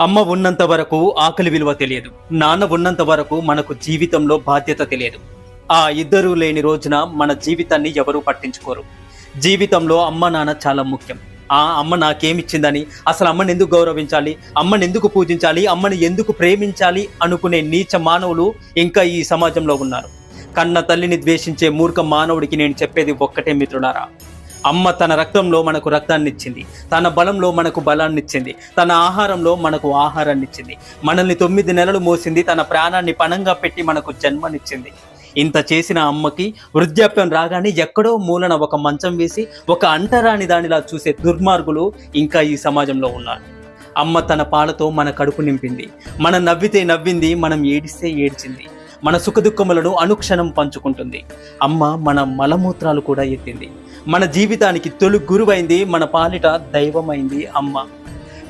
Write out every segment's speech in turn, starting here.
అమ్మ ఉన్నంత వరకు ఆకలి విలువ తెలియదు. నాన్న ఉన్నంత వరకు మనకు జీవితంలో బాధ్యత తెలియదు. ఆ ఇద్దరూ లేని రోజున మన జీవితాన్ని ఎవరూ పట్టించుకోరు. జీవితంలో అమ్మ నాన్న చాలా ముఖ్యం. ఆ అమ్మ నాకేమిచ్చిందని అసలు అమ్మని ఎందుకు గౌరవించాలి అమ్మని ఎందుకు పూజించాలి అమ్మని ఎందుకు ప్రేమించాలి అనుకునే నీచ మానవులు ఇంకా ఈ సమాజంలో ఉన్నారు. కన్న తల్లిని ద్వేషించే మూర్ఖ మానవుడికి నేను చెప్పేది ఒక్కటే మిత్రులారా. అమ్మ తన రక్తంలో మనకు రక్తాన్ని ఇచ్చింది తన బలంలో మనకు బలాన్ని ఇచ్చింది తన ఆహారంలో మనకు ఆహారాన్ని ఇచ్చింది మనల్ని తొమ్మిది నెలలు మోసింది. తన ప్రాణాన్ని పణంగా పెట్టి మనకు జన్మనిచ్చింది. ఇంత చేసిన అమ్మకి వృద్ధాప్యం రాగానే ఎక్కడో మూలన ఒక మంచం వేసి ఒక అంటరాని దానిలా చూసే దుర్మార్గులు ఇంకా ఈ సమాజంలో ఉన్నారు. అమ్మ తన పాలతో మన కడుపు నింపింది. మనం నవ్వితే నవ్వింది మనం ఏడిస్తే ఏడ్చింది. మన సుఖదుఖములను అనుక్షణం పంచుకుంటుంది. అమ్మ మన మలమూత్రాలు కూడా ఎత్తింది. మన జీవితానికి తొలి గురువైంది మన పాలిట దైవమైంది అమ్మ.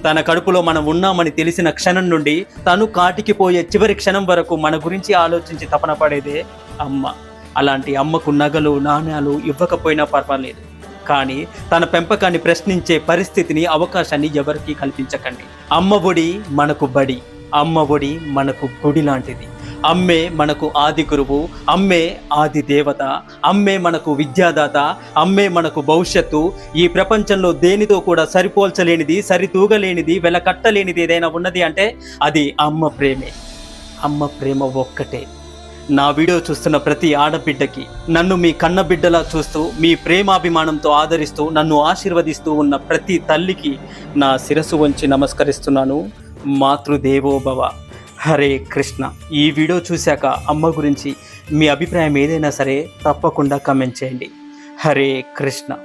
తన కడుపులో మనం ఉన్నామని తెలిసిన క్షణం నుండి తను కాటికి పోయే చివరి క్షణం వరకు మన గురించి ఆలోచించి తపన పడేదే అమ్మ. అలాంటి అమ్మకు నగలు నాణ్యాలు ఇవ్వకపోయినా పర్వాలేదు. కానీ తన పెంపకాన్ని ప్రశ్నించే పరిస్థితిని అవకాశాన్ని ఎవరికీ కల్పించకండి. అమ్మ ఒడి మనకు బడి అమ్మ ఒడి మనకు గుడి లాంటిది. అమ్మే మనకు ఆది గురువు అమ్మే ఆది దేవత అమ్మే మనకు విద్యాదాత అమ్మే మనకు భవిష్యత్తు. ఈ ప్రపంచంలో దేనితో కూడా సరిపోల్చలేనిది సరితూగలేనిది వెలకట్టలేనిది ఏదైనా ఉన్నది అంటే అది అమ్మ ప్రేమే. అమ్మ ప్రేమ ఒక్కటే. నా వీడియో చూస్తున్న ప్రతి ఆడబిడ్డకి నన్ను మీ కన్నబిడ్డలా చూస్తూ మీ ప్రేమాభిమానంతో ఆదరిస్తూ నన్ను ఆశీర్వదిస్తూ ఉన్న ప్రతి తల్లికి నా శిరసు వంచి నమస్కరిస్తున్నాను. మాతృదేవోభవ హరే కృష్ణ. ఈ వీడియో చూశాక అమ్మ గురించి మీ అభిప్రాయం ఏదైనా సరే తప్పకుండా కమెంట్ చేయండి. హరే కృష్ణ.